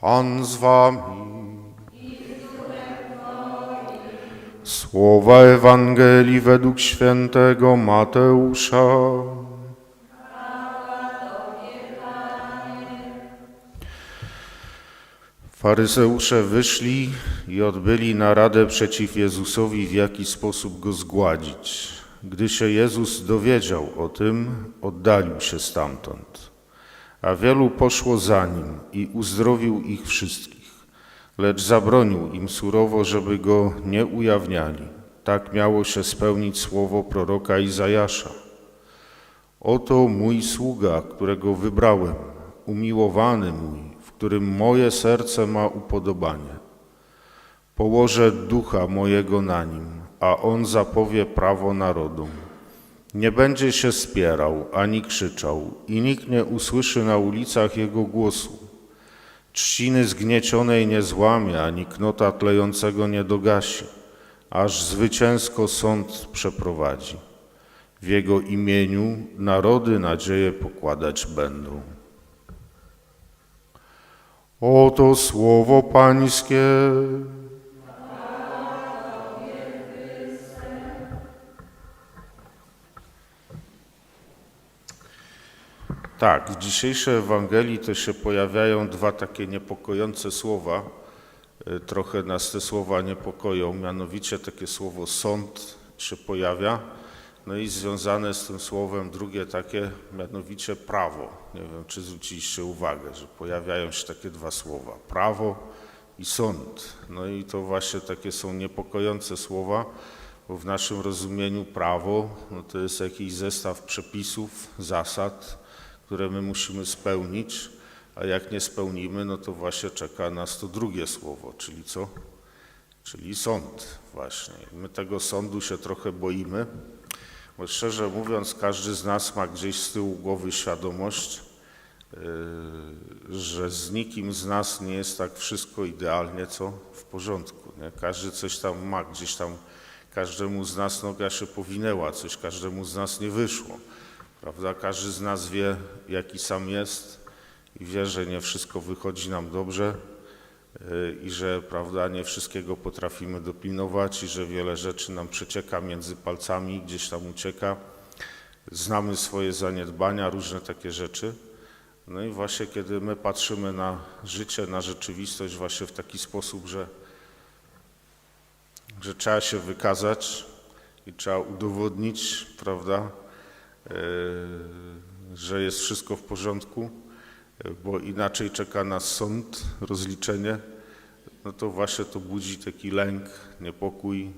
Pan z wami. Słowa Ewangelii według świętego Mateusza. Faryzeusze wyszli i odbyli naradę przeciw Jezusowi, w jaki sposób go zgładzić. Gdy się Jezus dowiedział o tym, oddalił się stamtąd. A wielu poszło za nim i uzdrowił ich wszystkich, lecz zabronił im surowo, żeby go nie ujawniali. Tak miało się spełnić słowo proroka Izajasza. Oto mój sługa, którego wybrałem, umiłowany mój, w którym moje serce ma upodobanie. Położę ducha mojego na nim, a on zapowie prawo narodom. Nie będzie się spierał ani krzyczał, i nikt nie usłyszy na ulicach jego głosu. Trzciny zgniecionej nie złamie, ani knota tlejącego nie dogasi, aż zwycięsko sąd przeprowadzi. W jego imieniu narody nadzieję pokładać będą. Oto słowo Pańskie. Tak, w dzisiejszej Ewangelii to się pojawiają dwa takie niepokojące słowa. Y, Trochę nas te słowa niepokoją, mianowicie takie słowo sąd się pojawia, no i związane z tym słowem drugie takie, mianowicie prawo. Nie wiem, czy zwróciliście uwagę, że pojawiają się takie dwa słowa, prawo i sąd. No i to właśnie takie są niepokojące słowa, bo w naszym rozumieniu prawo no to jest jakiś zestaw przepisów, zasad, które my musimy spełnić, a jak nie spełnimy, no to właśnie czeka nas to drugie słowo, czyli co? Czyli sąd właśnie. My tego sądu się trochę boimy, bo szczerze mówiąc, każdy z nas ma gdzieś z tyłu głowy świadomość, yy, że z nikim z nas nie jest tak wszystko idealnie, co w porządku. Nie? Każdy coś tam ma, gdzieś tam każdemu z nas noga się powinęła, coś każdemu z nas nie wyszło. Prawda? Każdy z nas wie, jaki sam jest i wie, że nie wszystko wychodzi nam dobrze yy, i że prawda, nie wszystkiego potrafimy dopilnować i że wiele rzeczy nam przecieka między palcami, gdzieś tam ucieka. Znamy swoje zaniedbania, różne takie rzeczy. No i właśnie kiedy my patrzymy na życie, na rzeczywistość właśnie w taki sposób, że, że trzeba się wykazać i trzeba udowodnić, prawda, że jest wszystko w porządku, bo inaczej czeka nas sąd, rozliczenie, no to właśnie to budzi taki lęk, niepokój,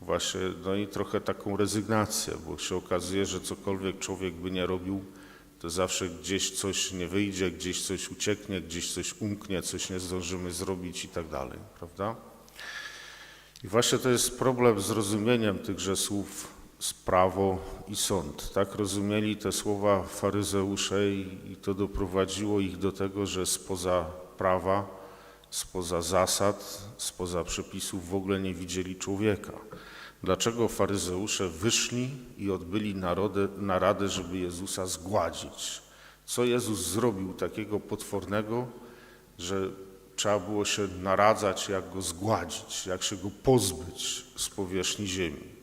właśnie, no i trochę taką rezygnację, bo się okazuje, że cokolwiek człowiek by nie robił, to zawsze gdzieś coś nie wyjdzie, gdzieś coś ucieknie, gdzieś coś umknie, coś nie zdążymy zrobić i tak dalej, prawda? I właśnie to jest problem z rozumieniem tychże słów prawo i sąd. Tak rozumieli te słowa faryzeusze i, i to doprowadziło ich do tego, że spoza prawa, spoza zasad, spoza przepisów w ogóle nie widzieli człowieka. Dlaczego faryzeusze wyszli i odbyli narodę, naradę, żeby Jezusa zgładzić? Co Jezus zrobił takiego potwornego, że trzeba było się naradzać, jak go zgładzić, jak się go pozbyć z powierzchni ziemi?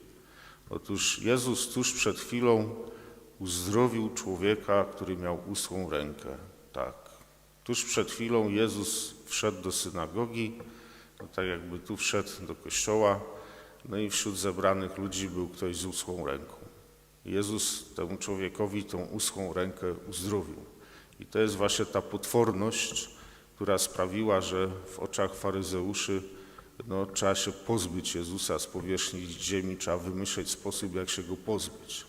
Otóż Jezus tuż przed chwilą uzdrowił człowieka, który miał usłą rękę. Tak. Tuż przed chwilą Jezus wszedł do synagogi, no tak jakby tu wszedł do kościoła, no i wśród zebranych ludzi był ktoś z usłą ręką. Jezus temu człowiekowi tą uschłą rękę uzdrowił. I to jest właśnie ta potworność, która sprawiła, że w oczach faryzeuszy no, trzeba się pozbyć Jezusa z powierzchni ziemi, trzeba wymyśleć sposób, jak się go pozbyć.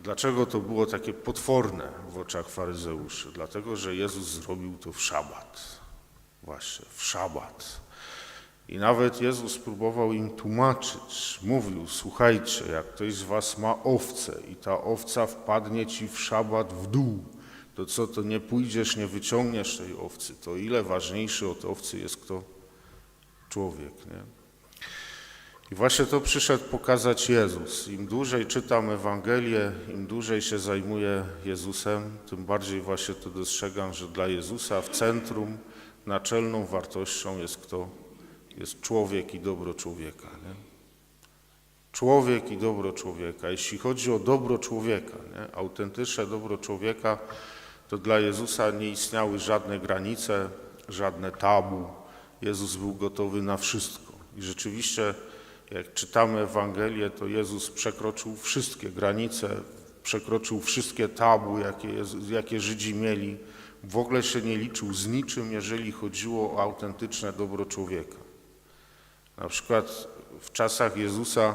Dlaczego to było takie potworne w oczach faryzeuszy? Dlatego, że Jezus zrobił to w szabat. Właśnie, w szabat. I nawet Jezus próbował im tłumaczyć. Mówił, słuchajcie, jak ktoś z was ma owcę i ta owca wpadnie ci w szabat w dół, to co, to nie pójdziesz, nie wyciągniesz tej owcy. To ile ważniejszy od owcy jest kto? Człowiek, nie? I właśnie to przyszedł pokazać Jezus. Im dłużej czytam Ewangelię, im dłużej się zajmuję Jezusem, tym bardziej właśnie to dostrzegam, że dla Jezusa w centrum naczelną wartością jest kto? Jest człowiek i dobro człowieka. Nie? Człowiek i dobro człowieka. Jeśli chodzi o dobro człowieka, nie? autentyczne dobro człowieka, to dla Jezusa nie istniały żadne granice, żadne tabu. Jezus był gotowy na wszystko. I rzeczywiście, jak czytamy Ewangelię, to Jezus przekroczył wszystkie granice, przekroczył wszystkie tabu, jakie, jakie Żydzi mieli. W ogóle się nie liczył z niczym, jeżeli chodziło o autentyczne dobro człowieka. Na przykład w czasach Jezusa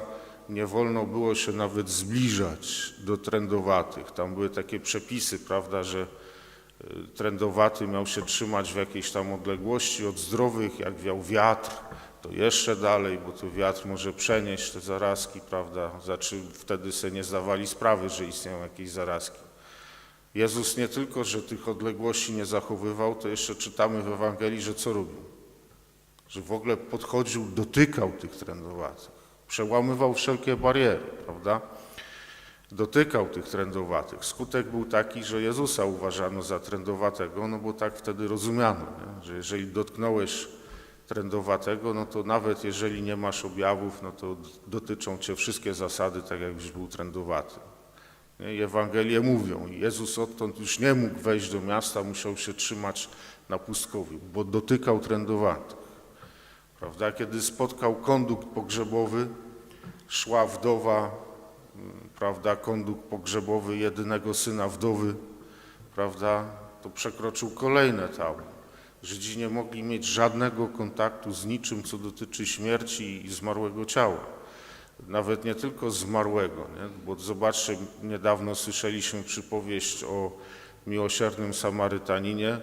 nie wolno było się nawet zbliżać do trędowatych. Tam były takie przepisy, prawda, że trędowaty miał się trzymać w jakiejś tam odległości od zdrowych, jak wiał wiatr, to jeszcze dalej, bo to wiatr może przenieść te zarazki, prawda, znaczy wtedy sobie nie zdawali sprawy, że istnieją jakieś zarazki. Jezus nie tylko, że tych odległości nie zachowywał, to jeszcze czytamy w Ewangelii, że co robił? Że w ogóle podchodził, dotykał tych trędowatych, przełamywał wszelkie bariery, prawda? Dotykał tych trędowatych. Skutek był taki, że Jezusa uważano za trędowatego, no bo tak wtedy rozumiano, nie? że jeżeli dotknąłeś trędowatego, no to nawet jeżeli nie masz objawów, no to dotyczą cię wszystkie zasady, tak jakbyś był trędowaty. Nie? Ewangelie mówią, Jezus odtąd już nie mógł wejść do miasta, musiał się trzymać na pustkowiu, bo dotykał trędowatych. Prawda? Kiedy spotkał kondukt pogrzebowy, szła wdowa, prawda, kondukt pogrzebowy jedynego syna wdowy, prawda, to przekroczył kolejne tabu. Żydzi nie mogli mieć żadnego kontaktu z niczym, co dotyczy śmierci i zmarłego ciała. Nawet nie tylko zmarłego, nie? bo zobaczcie, niedawno słyszeliśmy przypowieść o miłosiernym Samarytaninie,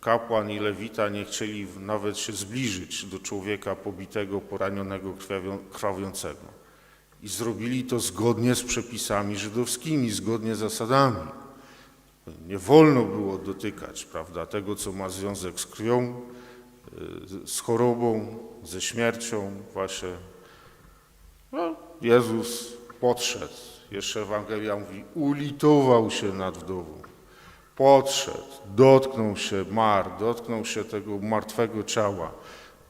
Kapłan i lewita nie chcieli nawet się zbliżyć do człowieka pobitego, poranionego, krwawią- krwawiącego. I zrobili to zgodnie z przepisami żydowskimi, zgodnie z zasadami. Nie wolno było dotykać prawda, tego, co ma związek z krwią, y, z chorobą, ze śmiercią. Właśnie no, Jezus podszedł. Jeszcze Ewangelia mówi, ulitował się nad wdową. Podszedł, dotknął się mar, dotknął się tego martwego ciała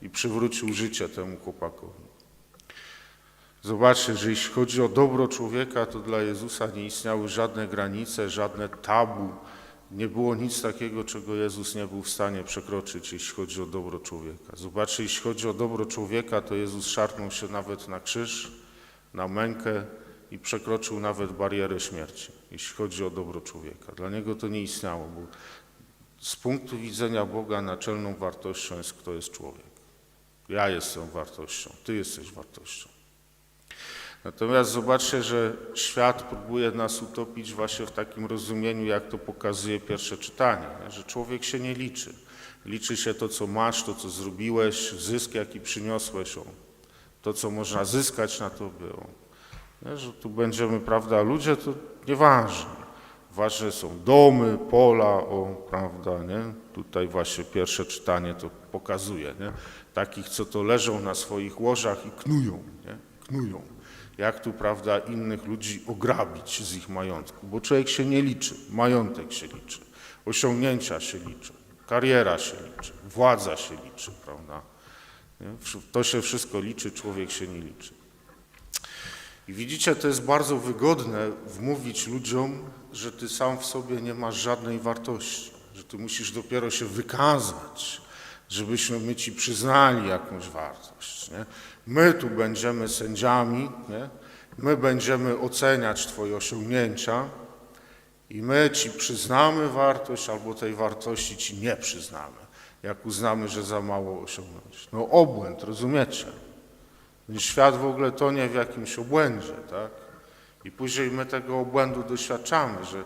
i przywrócił życie temu chłopakowi. Zobaczcie, że jeśli chodzi o dobro człowieka, to dla Jezusa nie istniały żadne granice, żadne tabu. Nie było nic takiego, czego Jezus nie był w stanie przekroczyć, jeśli chodzi o dobro człowieka. Zobaczcie, jeśli chodzi o dobro człowieka, to Jezus szarpnął się nawet na krzyż, na mękę i przekroczył nawet barierę śmierci, jeśli chodzi o dobro człowieka. Dla Niego to nie istniało, bo z punktu widzenia Boga naczelną wartością jest, kto jest człowiek. Ja jestem wartością, Ty jesteś wartością. Natomiast zobaczcie, że świat próbuje nas utopić właśnie w takim rozumieniu, jak to pokazuje pierwsze czytanie, nie? że człowiek się nie liczy. Liczy się to, co masz, to, co zrobiłeś, zysk, jaki przyniosłeś, to, co można zyskać na tobie. O. Nie? Że tu będziemy, prawda, ludzie to nieważne. Ważne są domy, pola, o, prawda, nie? Tutaj właśnie pierwsze czytanie to pokazuje, nie? Takich, co to leżą na swoich łożach i knują, nie? Knują. Jak tu, prawda, innych ludzi ograbić z ich majątku, bo człowiek się nie liczy, majątek się liczy, osiągnięcia się liczą, kariera się liczy, władza się liczy, prawda? To się wszystko liczy, człowiek się nie liczy. I widzicie, to jest bardzo wygodne wmówić ludziom, że ty sam w sobie nie masz żadnej wartości, że ty musisz dopiero się wykazać, żebyśmy my ci przyznali jakąś wartość. Nie? My tu będziemy sędziami, nie? my będziemy oceniać twoje osiągnięcia i my ci przyznamy wartość albo tej wartości ci nie przyznamy, jak uznamy, że za mało osiągnąć. No obłęd, rozumiecie? Świat w ogóle tonie w jakimś obłędzie, tak? I później my tego obłędu doświadczamy, że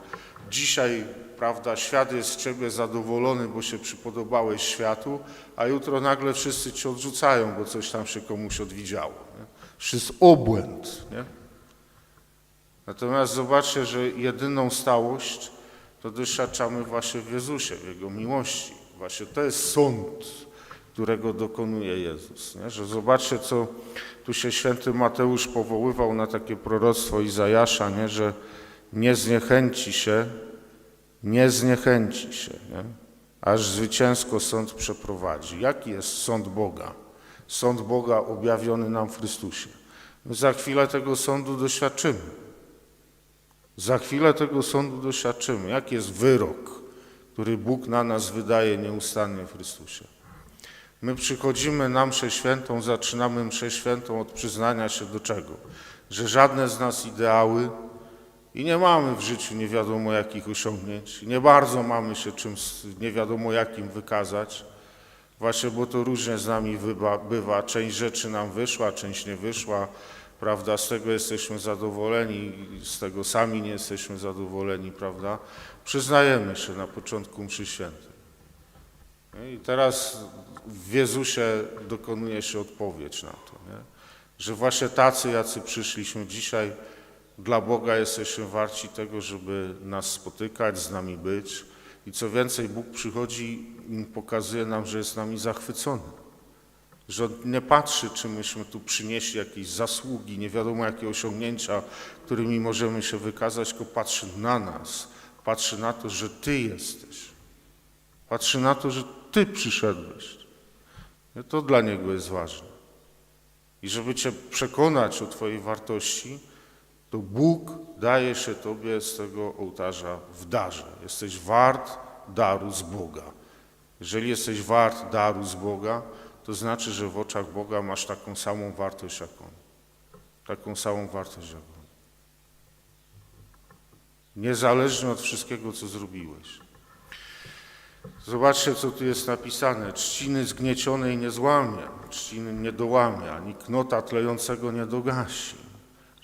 dzisiaj, prawda, świat jest z ciebie zadowolony, bo się przypodobałeś światu, a jutro nagle wszyscy cię odrzucają, bo coś tam się komuś odwidziało. Nie? To jest obłęd, nie? Natomiast zobaczcie, że jedyną stałość to doświadczamy właśnie w Jezusie, w Jego miłości. Właśnie to jest sąd, którego dokonuje Jezus. Nie? Że zobaczcie, co tu się święty Mateusz powoływał na takie proroctwo Izajasza, nie? że nie zniechęci się, nie zniechęci się. Nie? aż zwycięsko sąd przeprowadzi. Jaki jest sąd Boga? Sąd Boga objawiony nam w Chrystusie. My za chwilę tego sądu doświadczymy. Za chwilę tego sądu doświadczymy. Jaki jest wyrok, który Bóg na nas wydaje nieustannie w Chrystusie? My przychodzimy na mszę świętą, zaczynamy mszę świętą od przyznania się do czego? Że żadne z nas ideały i nie mamy w życiu nie wiadomo jakich osiągnięć, nie bardzo mamy się czymś nie wiadomo jakim wykazać, właśnie bo to różnie z nami bywa, bywa. Część rzeczy nam wyszła, część nie wyszła, prawda, z tego jesteśmy zadowoleni, z tego sami nie jesteśmy zadowoleni, prawda. Przyznajemy się na początku mszy świętej. I teraz w Jezusie dokonuje się odpowiedź na to, nie? że właśnie tacy, jacy przyszliśmy dzisiaj, dla Boga jesteśmy warci tego, żeby nas spotykać, z nami być. I co więcej, Bóg przychodzi i pokazuje nam, że jest nami zachwycony. Że On nie patrzy, czy myśmy tu przynieśli jakieś zasługi, nie wiadomo jakie osiągnięcia, którymi możemy się wykazać, tylko patrzy na nas. Patrzy na to, że Ty jesteś. Patrzy na to, że Ty przyszedłeś. I to dla Niego jest ważne. I żeby Cię przekonać o Twojej wartości, to Bóg daje się Tobie z tego ołtarza w darze. Jesteś wart daru z Boga. Jeżeli jesteś wart daru z Boga, to znaczy, że w oczach Boga masz taką samą wartość jak On. Taką samą wartość jak On. Niezależnie od wszystkiego, co zrobiłeś. Zobaczcie, co tu jest napisane. Trzciny zgniecionej nie złamie, trzciny nie dołamie, ani knota tlejącego nie dogasi.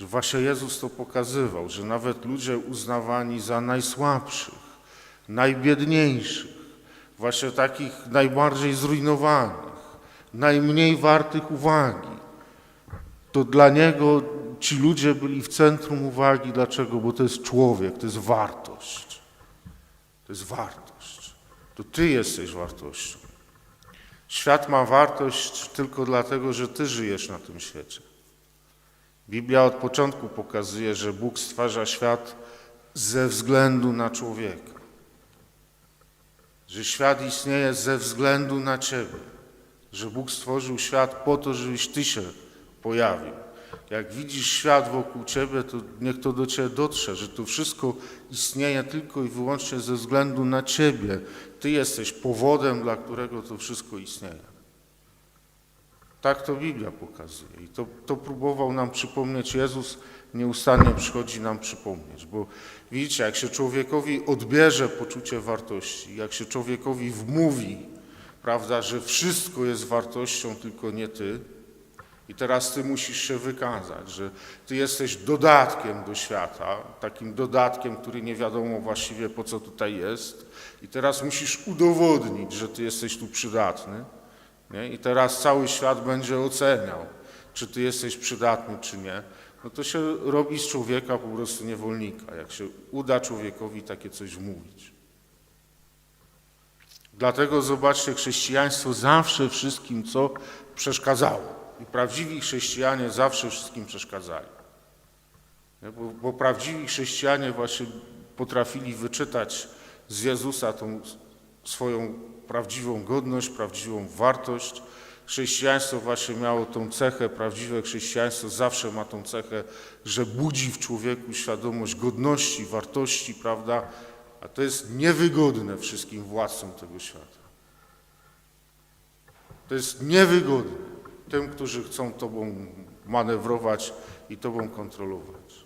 Że właśnie Jezus to pokazywał, że nawet ludzie uznawani za najsłabszych, najbiedniejszych, właśnie takich najbardziej zrujnowanych, najmniej wartych uwagi, to dla Niego ci ludzie byli w centrum uwagi. Dlaczego? Bo to jest człowiek, to jest wartość. To jest wartość. To Ty jesteś wartością. Świat ma wartość tylko dlatego, że Ty żyjesz na tym świecie. Biblia od początku pokazuje, że Bóg stwarza świat ze względu na człowieka. Że świat istnieje ze względu na Ciebie. Że Bóg stworzył świat po to, żebyś Ty się pojawił. Jak widzisz świat wokół Ciebie, to niech to do Ciebie dotrze, że to wszystko istnieje tylko i wyłącznie ze względu na Ciebie. Ty jesteś powodem, dla którego to wszystko istnieje. Tak to Biblia pokazuje. I to, to próbował nam przypomnieć Jezus, nieustannie przychodzi nam przypomnieć. Bo widzicie, jak się człowiekowi odbierze poczucie wartości, jak się człowiekowi wmówi, prawda, że wszystko jest wartością, tylko nie ty, i teraz ty musisz się wykazać, że ty jesteś dodatkiem do świata, takim dodatkiem, który nie wiadomo właściwie po co tutaj jest. I teraz musisz udowodnić, że ty jesteś tu przydatny. Nie? I teraz cały świat będzie oceniał, czy ty jesteś przydatny, czy nie. No to się robi z człowieka po prostu niewolnika, jak się uda człowiekowi takie coś wmówić. Dlatego zobaczcie, chrześcijaństwo zawsze wszystkim co przeszkadzało. I prawdziwi chrześcijanie zawsze wszystkim przeszkadzali. Bo, bo prawdziwi chrześcijanie właśnie potrafili wyczytać z Jezusa tą swoją prawdziwą godność, prawdziwą wartość. Chrześcijaństwo właśnie miało tą cechę, prawdziwe chrześcijaństwo zawsze ma tą cechę, że budzi w człowieku świadomość godności, wartości, prawda? A to jest niewygodne wszystkim władcom tego świata. To jest niewygodne tym, którzy chcą Tobą manewrować i Tobą kontrolować.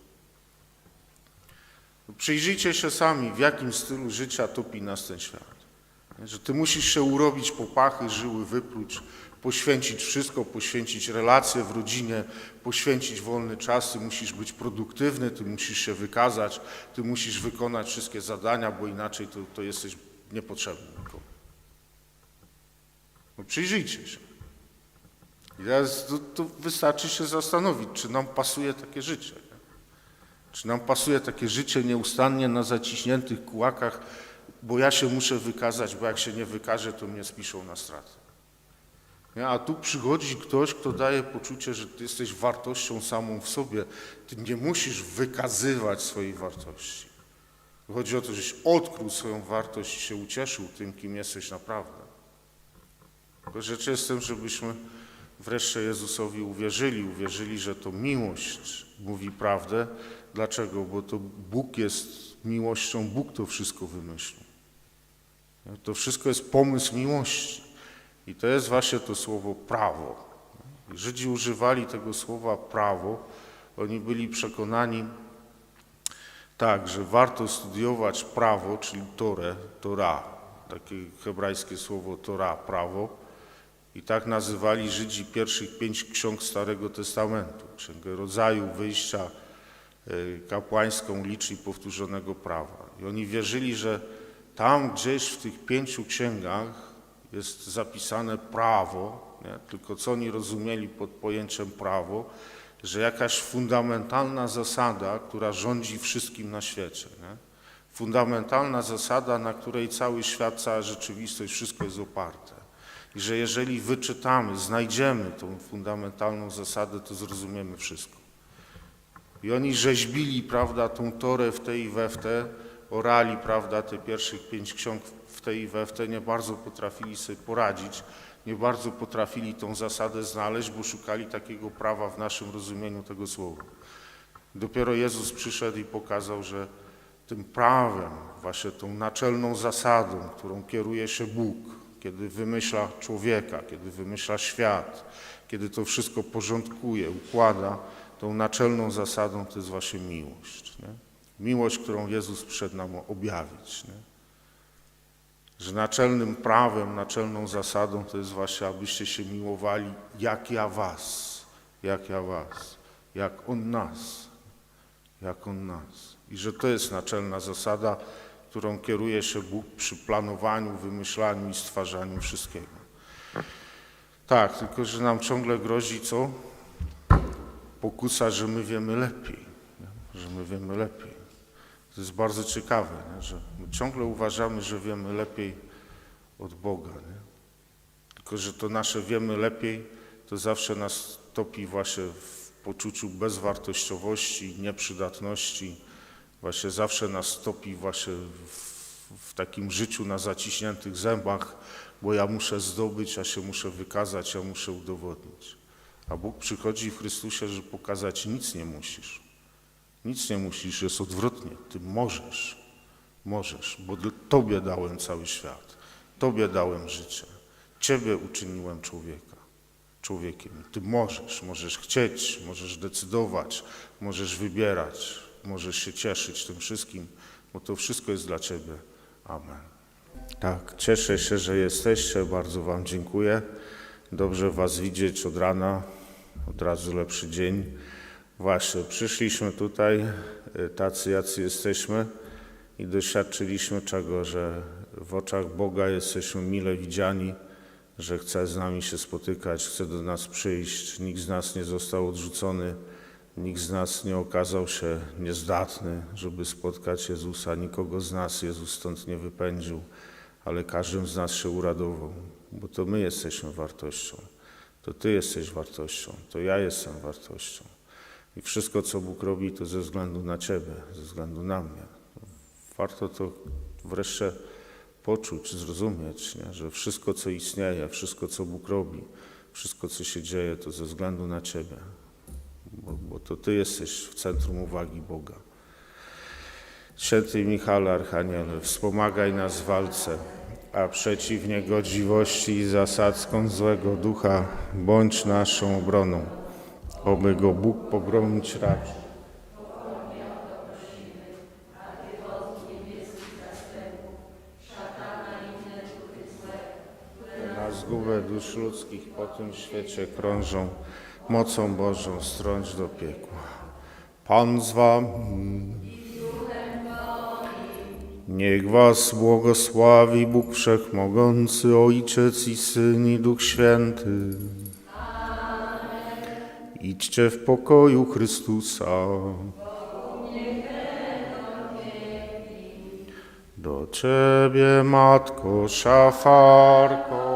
Przyjrzyjcie się sami, w jakim stylu życia topi nas ten świat. Że Ty musisz się urobić popachy, żyły wypluć, poświęcić wszystko, poświęcić relacje w rodzinie, poświęcić wolny czas, Ty musisz być produktywny, Ty musisz się wykazać, Ty musisz wykonać wszystkie zadania, bo inaczej to, to jesteś niepotrzebny. No przyjrzyjcie się. I teraz to, to wystarczy się zastanowić, czy nam pasuje takie życie. Nie? Czy nam pasuje takie życie nieustannie na zaciśniętych kułakach, bo ja się muszę wykazać, bo jak się nie wykażę, to mnie spiszą na stratę. A tu przychodzi ktoś, kto daje poczucie, że ty jesteś wartością samą w sobie. Ty nie musisz wykazywać swojej wartości. Chodzi o to, żeś odkrył swoją wartość i się ucieszył tym, kim jesteś naprawdę. Tylko rzecz jest żebyśmy wreszcie Jezusowi uwierzyli, uwierzyli, że to miłość mówi prawdę. Dlaczego? Bo to Bóg jest miłością, Bóg to wszystko wymyślił. To wszystko jest pomysł miłości. I to jest właśnie to słowo prawo. Żydzi używali tego słowa prawo. Oni byli przekonani, tak, że warto studiować prawo, czyli Torę, Tora, takie hebrajskie słowo Tora, prawo. I tak nazywali Żydzi pierwszych pięć ksiąg Starego Testamentu. Księgę Rodzaju, Wyjścia, y, kapłańską, licz i powtórzonego prawa. I oni wierzyli, że tam gdzieś w tych pięciu księgach jest zapisane prawo, nie? tylko co oni rozumieli pod pojęciem prawo, że jakaś fundamentalna zasada, która rządzi wszystkim na świecie. Nie? Fundamentalna zasada, na której cały świat, cała rzeczywistość, wszystko jest oparte. I że jeżeli wyczytamy, znajdziemy tą fundamentalną zasadę, to zrozumiemy wszystko. I oni rzeźbili, prawda, tą Torę w tej i we w te, orali, prawda, te pierwszych pięć ksiąg w tej i we w te, nie bardzo potrafili sobie poradzić, nie bardzo potrafili tą zasadę znaleźć, bo szukali takiego prawa w naszym rozumieniu tego słowa. Dopiero Jezus przyszedł i pokazał, że tym prawem, właśnie tą naczelną zasadą, którą kieruje się Bóg, kiedy wymyśla człowieka, kiedy wymyśla świat, kiedy to wszystko porządkuje, układa, tą naczelną zasadą to jest właśnie miłość. Nie? Miłość, którą Jezus przyszedł nam objawić. Nie? Że naczelnym prawem, naczelną zasadą to jest właśnie, abyście się miłowali jak ja was, jak ja was, jak On nas, jak On nas. I że to jest naczelna zasada, którą kieruje się Bóg przy planowaniu, wymyślaniu i stwarzaniu wszystkiego. Tak, tylko że nam ciągle grozi co? Pokusa, że my wiemy lepiej, że my wiemy lepiej. To jest bardzo ciekawe, nie? że my ciągle uważamy, że wiemy lepiej od Boga. Nie? Tylko, że to nasze wiemy lepiej, to zawsze nas topi właśnie w poczuciu bezwartościowości, nieprzydatności, właśnie zawsze nas topi właśnie w, w takim życiu na zaciśniętych zębach, bo ja muszę zdobyć, ja się muszę wykazać, ja muszę udowodnić. A Bóg przychodzi w Chrystusie, że pokazać nic nie musisz. Nic nie musisz, jest odwrotnie. Ty możesz, możesz, bo Tobie dałem cały świat. Tobie dałem życie. Ciebie uczyniłem człowieka, człowiekiem. Ty możesz, możesz chcieć, możesz decydować, możesz wybierać, możesz się cieszyć tym wszystkim, bo to wszystko jest dla Ciebie. Amen. Tak, cieszę się, że jesteście. Bardzo Wam dziękuję. Dobrze Was widzieć od rana, od razu lepszy dzień. Właśnie, przyszliśmy tutaj, y, tacy jacy jesteśmy i doświadczyliśmy czego, że w oczach Boga jesteśmy mile widziani, że chce z nami się spotykać, chce do nas przyjść. Nikt z nas nie został odrzucony, nikt z nas nie okazał się niezdatny, żeby spotkać Jezusa. Nikogo z nas Jezus stąd nie wypędził, ale każdym z nas się uradował, bo to my jesteśmy wartością. To Ty jesteś wartością, to ja jestem wartością. I wszystko, co Bóg robi, to ze względu na Ciebie, ze względu na mnie. Warto to wreszcie poczuć, zrozumieć, nie? że wszystko, co istnieje, wszystko, co Bóg robi, wszystko, co się dzieje, to ze względu na Ciebie, bo, bo to Ty jesteś w centrum uwagi Boga. Święty Michale Archaniele, wspomagaj nas w walce, a przeciw niegodziwości i zasadzkom złego ducha bądź naszą obroną, oby go Bóg pogromić raczył. Zgubę dusz ludzkich po tym świecie krążą, mocą Bożą strąć do piekła. Pan z wami. Niech was błogosławi Bóg Wszechmogący, Ojciec i Syn i Duch Święty. Idźcie w pokoju Chrystusa. Do Ciebie, Matko Szafarko.